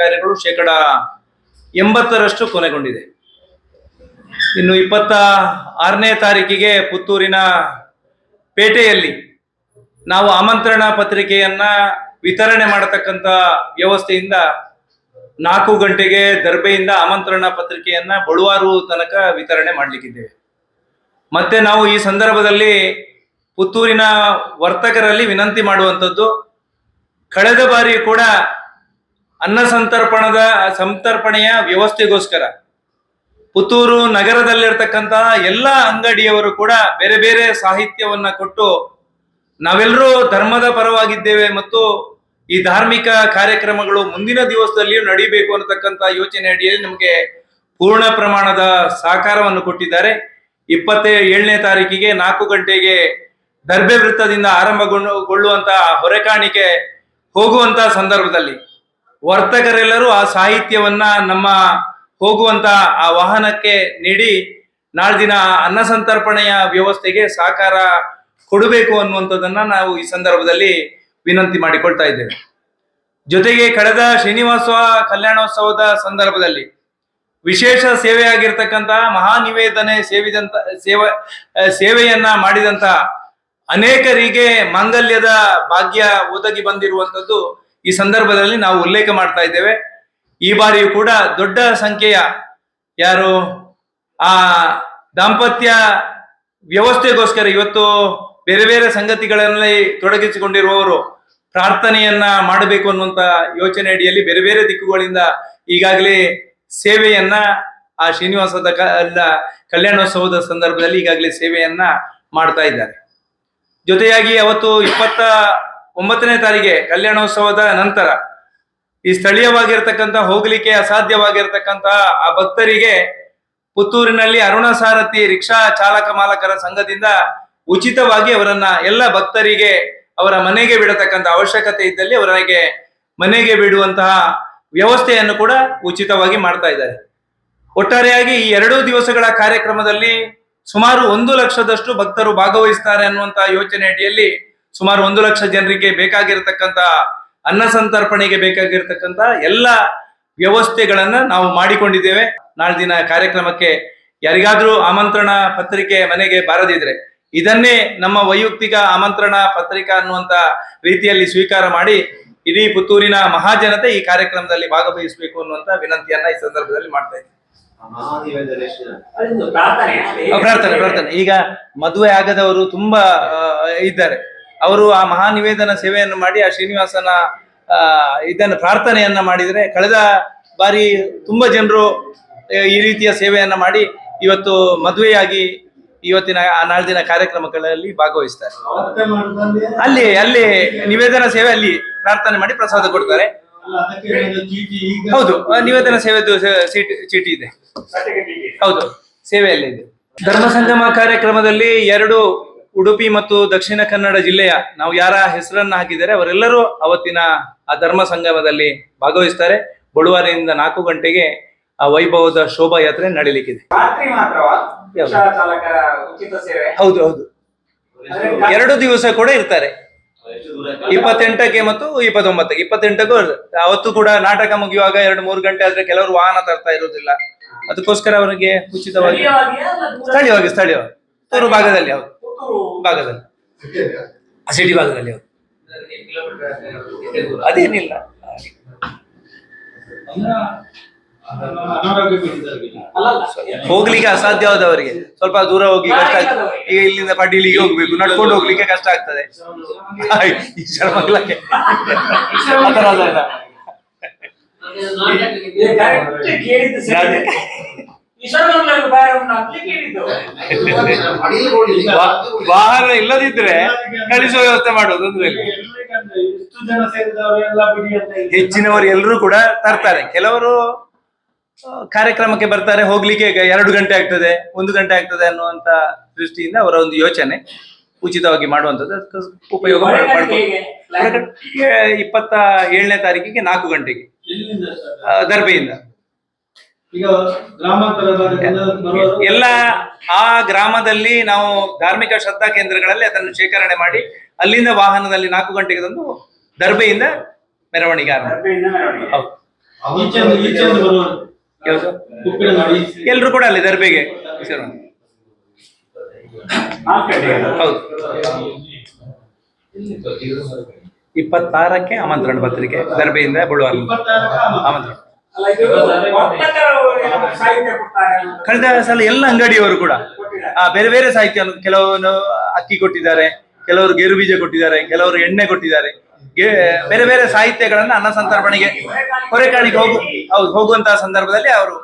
ಕಾರ್ಯಗಳು ಶೇಕಡ ಎಂಬತ್ತರಷ್ಟು ಕೊನೆಗೊಂಡಿದೆ. ಇನ್ನು ಇಪ್ಪತ್ತ ಆರನೇ ತಾರೀಕಿಗೆ ಪುತ್ತೂರಿನ ಪೇಟೆಯಲ್ಲಿ ನಾವು ಆಮಂತ್ರಣ ಪತ್ರಿಕೆಯನ್ನ ವಿತರಣೆ ಮಾಡತಕ್ಕಂತ ವ್ಯವಸ್ಥೆಯಿಂದ ನಾಲ್ಕು ಗಂಟೆಗೆ ದರ್ಬೆಯಿಂದ ಆಮಂತ್ರಣ ಪತ್ರಿಕೆಯನ್ನ ಬಳುವಾರು ತನಕ ವಿತರಣೆ ಮಾಡಲಿಕ್ಕಿದ್ದೇವೆ. ಮತ್ತೆ ನಾವು ಈ ಸಂದರ್ಭದಲ್ಲಿ ಪುತ್ತೂರಿನ ವರ್ತಕರಲ್ಲಿ ವಿನಂತಿ ಮಾಡುವಂಥದ್ದು, ಕಳೆದ ಬಾರಿ ಕೂಡ ಅನ್ನ ಸಂತರ್ಪಣದ, ಸಂತರ್ಪಣೆಯ ವ್ಯವಸ್ಥೆಗೋಸ್ಕರ. ಪುತ್ತೂರು ನಗರದಲ್ಲಿರ್ತಕ್ಕಂತಹ ಎಲ್ಲ ಅಂಗಡಿಯವರು ಕೂಡ ಬೇರೆ ಬೇರೆ ಸಾಹಿತ್ಯವನ್ನ ಕೊಟ್ಟು ನಾವೆಲ್ಲರೂ ಧರ್ಮದ ಪರವಾಗಿದ್ದೇವೆ ಮತ್ತು ಈ ಧಾರ್ಮಿಕ ಕಾರ್ಯಕ್ರಮಗಳು ಮುಂದಿನ ದಿವಸದಲ್ಲಿಯೂ ನಡೀಬೇಕು ಅನ್ನತಕ್ಕಂಥ ಯೋಚನೆ ಅಡಿಯಲ್ಲಿ ನಮಗೆ ಪೂರ್ಣ ಪ್ರಮಾಣದ ಸಹಕಾರವನ್ನು ಕೊಟ್ಟಿದ್ದಾರೆ. ಇಪ್ಪತ್ತ ಏಳನೇ ತಾರೀಕಿಗೆ ನಾಲ್ಕು ಗಂಟೆಗೆ ದರ್ಬೆ ವೃತ್ತದಿಂದ ಆರಂಭಗೊಳ್ಳುವಂತ ಹೊರೆಕಾಣಿಕೆ ಹೋಗುವಂತಹ ಸಂದರ್ಭದಲ್ಲಿ. ವರ್ತಕರೆಲ್ಲರೂ ಆ ಸಾಹಿತ್ಯವನ್ನ ನಮ್ಮ ಹೋಗುವಂತ ಆ ವಾಹನಕ್ಕೆ ನೀಡಿ ನಾಳೆ ದಿನ ಅನ್ನ ಸಂತರ್ಪಣೆಯ ವ್ಯವಸ್ಥೆಗೆ ಸಹಕಾರ ಕೊಡಬೇಕು ಅನ್ನುವಂಥದ್ದನ್ನ ನಾವು ಈ ಸಂದರ್ಭದಲ್ಲಿ ವಿನಂತಿ ಮಾಡಿಕೊಳ್ತಾ ಇದ್ದೇವೆ. ಜೊತೆಗೆ ಕಳೆದ ಶ್ರೀನಿವಾಸ ಕಲ್ಯಾಣೋತ್ಸವದ ಸಂದರ್ಭದಲ್ಲಿ ವಿಶೇಷ ಸೇವೆಯಾಗಿರ್ತಕ್ಕಂತಹ ಮಹಾನಿವೇದನೆ ಸೇವಿದಂತ ಸೇವ ಸೇವೆಯನ್ನ ಮಾಡಿದಂತ ಅನೇಕರಿಗೆ ಮಾಂಗಲ್ಯದ ಭಾಗ್ಯ ಒದಗಿ ಬಂದಿರುವಂತದ್ದು ಈ ಸಂದರ್ಭದಲ್ಲಿ ನಾವು ಉಲ್ಲೇಖ ಮಾಡ್ತಾ ಇದ್ದೇವೆ. ಈ ಬಾರಿಯೂ ಕೂಡ ದೊಡ್ಡ ಸಂಖ್ಯೆಯ ಯಾರು, ಆ ದಾಂಪತ್ಯ ವ್ಯವಸ್ಥೆಗೋಸ್ಕರ ಇವತ್ತು ಬೇರೆ ಬೇರೆ ಸಂಗತಿಗಳಲ್ಲಿ ತೊಡಗಿಸಿಕೊಂಡಿರುವವರು ಪ್ರಾರ್ಥನೆಯನ್ನ ಮಾಡಬೇಕು ಅನ್ನುವಂತ ಯೋಚನೆ ಅಡಿಯಲ್ಲಿ ಬೇರೆ ಬೇರೆ ದಿಕ್ಕುಗಳಿಂದ ಈಗಾಗಲೇ ಸೇವೆಯನ್ನ ಆ ಶ್ರೀನಿವಾಸದ ಕಲ್ಯಾಣೋತ್ಸವದ ಸಂದರ್ಭದಲ್ಲಿ ಈಗಾಗಲೇ ಸೇವೆಯನ್ನ ಮಾಡ್ತಾ ಇದ್ದಾರೆ. ಜೊತೆಯಾಗಿ ಅವತ್ತು ಇಪ್ಪತ್ತ ಒಂಬತ್ತನೇ ತಾರೀಗೆ ಕಲ್ಯಾಣೋತ್ಸವದ ನಂತರ ಈ ಸ್ಥಳೀಯವಾಗಿರ್ತಕ್ಕಂಥ ಹೋಗ್ಲಿಕ್ಕೆ ಅಸಾಧ್ಯವಾಗಿರ್ತಕ್ಕಂತಹ ಆ ಭಕ್ತರಿಗೆ ಪುತ್ತೂರಿನಲ್ಲಿ ಅರುಣ ಸಾರಥಿ ರಿಕ್ಷಾ ಚಾಲಕ ಮಾಲಕರ ಸಂಘದಿಂದ ಉಚಿತವಾಗಿ ಅವರನ್ನ ಎಲ್ಲ ಭಕ್ತರಿಗೆ ಅವರ ಮನೆಗೆ ಬಿಡತಕ್ಕಂಥ ಅವಶ್ಯಕತೆ ಇದ್ದಲ್ಲಿ ಅವರಿಗೆ ಮನೆಗೆ ಬಿಡುವಂತಹ ವ್ಯವಸ್ಥೆಯನ್ನು ಕೂಡ ಉಚಿತವಾಗಿ ಮಾಡ್ತಾ ಇದ್ದಾರೆ. ಒಟ್ಟಾರೆಯಾಗಿ ಈ ಎರಡೂ ದಿವಸಗಳ ಕಾರ್ಯಕ್ರಮದಲ್ಲಿ ಸುಮಾರು ಒಂದು ಲಕ್ಷದಷ್ಟು ಭಕ್ತರು ಭಾಗವಹಿಸ್ತಾರೆ ಅನ್ನುವಂತಹ ಯೋಚನೆ ಅಡಿಯಲ್ಲಿ ಸುಮಾರು ಒಂದು ಲಕ್ಷ ಜನರಿಗೆ ಬೇಕಾಗಿರತಕ್ಕಂತ ಅನ್ನ ಸಂತರ್ಪಣೆಗೆ ಬೇಕಾಗಿರ್ತಕ್ಕಂತ ಎಲ್ಲ ವ್ಯವಸ್ಥೆಗಳನ್ನ ನಾವು ಮಾಡಿಕೊಂಡಿದ್ದೇವೆ. ನಾಳೆ ದಿನ ಕಾರ್ಯಕ್ರಮಕ್ಕೆ ಯಾರಿಗಾದ್ರೂ ಆಮಂತ್ರಣ ಪತ್ರಿಕೆ ಮನೆಗೆ ಬಾರದಿದ್ರೆ ಇದನ್ನೇ ನಮ್ಮ ವೈಯಕ್ತಿಕ ಆಮಂತ್ರಣ ಪತ್ರಿಕಾ ಅನ್ನುವಂತ ರೀತಿಯಲ್ಲಿ ಸ್ವೀಕಾರ ಮಾಡಿ ಇಡೀ ಪುತ್ತೂರಿನ ಮಹಾಜನತೆ ಈ ಕಾರ್ಯಕ್ರಮದಲ್ಲಿ ಭಾಗವಹಿಸಬೇಕು ಅನ್ನುವಂತ ವಿನಂತಿಯನ್ನ ಈ ಸಂದರ್ಭದಲ್ಲಿ ಮಾಡ್ತಾ ಇದ್ದೀನಿ. ಪ್ರಾರ್ಥನೆ. ಪ್ರಾರ್ಥನೆ ಈಗ ಮದುವೆ ಆಗದವರು ತುಂಬಾ ಇದ್ದಾರೆ. ಅವರು ಆ ಮಹಾನಿವೇದನ ಸೇವೆಯನ್ನು ಮಾಡಿ, ಆ ಶ್ರೀನಿವಾಸನ ಇದನ್ನು ಪ್ರಾರ್ಥನೆಯನ್ನ ಮಾಡಿದರೆ ಕಳೆದ ಬಾರಿ ತುಂಬಾ ಜನರು ಈ ರೀತಿಯ ಸೇವೆಯನ್ನ ಮಾಡಿ ಇವತ್ತು ಮದುವೆಯಾಗಿ ಇವತ್ತಿನ, ಆ ನಾಳೆ ದಿನ ಕಾರ್ಯಕ್ರಮಗಳಲ್ಲಿ ಭಾಗವಹಿಸ್ತಾರೆ. ಅಲ್ಲಿ ಅಲ್ಲಿ ನಿವೇದನ ಸೇವೆ ಅಲ್ಲಿ ಪ್ರಾರ್ಥನೆ ಮಾಡಿ ಪ್ರಸಾದ ಕೊಡ್ತಾರೆ. ಹೌದು ನಿವೇದನ ಸೇವೆದು ಸ- ಚೀಟಿ ಇದೆ. ಹೌದು ಸೇವೆಯಲ್ಲಿ ಇದೆ ಧರ್ಮ ಸಂಗಮ ಕಾರ್ಯಕ್ರಮದಲ್ಲಿ ಎರಡು ಉಡುಪಿ ಮತ್ತು ದಕ್ಷಿಣ ಕನ್ನಡ ಜಿಲ್ಲೆಯ ನಾವು ಯಾರ ಹೆಸರನ್ನ ಹಾಕಿದರೆ ಅವರೆಲ್ಲರೂ ಅವತ್ತಿನ ಆ ಧರ್ಮ ಸಂಗಮದಲ್ಲಿ ಭಾಗವಹಿಸ್ತಾರೆ. ಬಳುವಾರಿಯಿಂದ ನಾಲ್ಕು ಗಂಟೆಗೆ ಆ ವೈಭವದ ಶೋಭಾಯಾತ್ರೆ ನಡೀಲಿಕ್ಕಿದೆ. ರಾತ್ರಿ ಮಾತ್ರವಾ? ಯಾವ್ದು? ಉಚಿತ ಸೇವೆ? ಹೌದು ಹೌದು. ಎರಡು ದಿವಸ ಕೂಡ ಇರ್ತಾರೆ. ಇಪ್ಪತ್ತೆಂಟಕ್ಕೆ ಮತ್ತು ಇಪ್ಪತ್ತೊಂಬತ್ತಕ್ಕೆ. ಇಪ್ಪತ್ತೆಂಟಕ್ಕೂ. ಅವತ್ತು ಕೂಡ ನಾಟಕ ಮುಗಿಯುವಾಗ ಎರಡು ಮೂರು ಗಂಟೆ ಆದ್ರೆ ಕೆಲವರು ವಾಹನ ತರ್ತಾ ಇರುವುದಿಲ್ಲ. ಅದಕ್ಕೋಸ್ಕರ ಅವರಿಗೆ ಉಚಿತವಾಗಿ? ಸ್ಥಳೀಯವಾಗಿ ಸ್ಥಳೀಯವಾಗಿ. ಪುತ್ತೂರು ಭಾಗದಲ್ಲಿ ಹೌದು. ಪುತ್ತೂರು ಭಾಗದಲ್ಲಿ. ಸಿಟಿ ಭಾಗದಲ್ಲಿ ಅವರು ಅದೇನಿಲ್ಲ. ಹೋಗ್ಲಿಕ್ಕೆ ಅಸಾಧ್ಯವಾದವರಿಗೆ ಸ್ವಲ್ಪ ದೂರ ಹೋಗಿ ಕಷ್ಟ ಆಗ್ತದೆ. ಈಗ ಇಲ್ಲಿಂದ ಪಡ್ಡಿಲಿಗೆ ಹೋಗ್ಬೇಕು. ನಡ್ಕೊಂಡು ಹೋಗ್ಲಿಕ್ಕೆ ಕಷ್ಟ ಆಗ್ತದೆ. ಆಯ್, ವಾಹನ ಇಲ್ಲದಿದ್ರೆ ಕಳಿಸುವ ವ್ಯವಸ್ಥೆ ಮಾಡುವುದು ಅಂದ್ರೆ. ಹೆಚ್ಚಿನವರು ಎಲ್ಲರೂ ಕೂಡ ತರ್ತಾರೆ. ಕೆಲವರು ಕಾರ್ಯಕ್ರಮಕ್ಕೆ ಬರ್ತಾರೆ ಹೋಗ್ಲಿಕ್ಕೆ ಎರಡು ಗಂಟೆ ಆಗ್ತದೆ ಒಂದು ಗಂಟೆ ಆಗ್ತದೆ ಅನ್ನುವಂತ ದೃಷ್ಟಿಯಿಂದ ಅವರ ಒಂದು ಯೋಚನೆ ಉಚಿತವಾಗಿ ಮಾಡುವಂತದ್ದು ಅದಕ್ಕೆ ಉಪಯೋಗ ಇಪ್ಪತ್ತ ಏಳನೇ ತಾರೀಕಿಗೆ ನಾಲ್ಕು ಗಂಟೆಗೆ ದರ್ಬೆಯಿಂದ. ಎಲ್ಲ ಆ ಗ್ರಾಮದಲ್ಲಿ ನಾವು ಧಾರ್ಮಿಕ ಶ್ರದ್ಧಾ ಕೇಂದ್ರಗಳಲ್ಲಿ ಅದನ್ನು ಶೇಖರಣೆ ಮಾಡಿ ಅಲ್ಲಿಂದ ವಾಹನದಲ್ಲಿ ನಾಲ್ಕು ಗಂಟೆಗೆ ತಂದು ದರ್ಬೆಯಿಂದ ಮೆರವಣಿಗೆ. ಎಲ್ರು ಕೂಡ ಅಲ್ಲಿ ದರ್ಬೆಗೆ ಹೌದು. ಇಪ್ಪತ್ತಾರಕ್ಕೆ ಆಮಂತ್ರಣ ಪತ್ರಿಕೆ ದರ್ಬೆಯಿಂದ ಬುಳುವಾರ ಆಮಂತ್ರಣ. ಕಳೆದ ಸಲ ಎಲ್ಲ ಅಂಗಡಿಯವರು ಕೂಡ. ಆ, ಬೇರೆ ಬೇರೆ ಸಾಹಿತ್ಯ ಕೆಲವರು ಅಕ್ಕಿ ಕೊಟ್ಟಿದ್ದಾರೆ, ಕೆಲವರು ಗೇರು ಬೀಜ ಕೊಟ್ಟಿದ್ದಾರೆ, ಕೆಲವರು ಎಣ್ಣೆ ಕೊಟ್ಟಿದ್ದಾರೆ ಬೇರೆ ಬೇರೆ ಸಾಹಿತ್ಯಗಳನ್ನ ಅನ್ನ ಸಂತರ್ಪಣೆಗೆ ಹೊರೆಕಾಣಿಗೆ ಹೋಗು, ಹೌದು, ಹೋಗುವಂತಹ ಸಂದರ್ಭದಲ್ಲಿ ಅವರು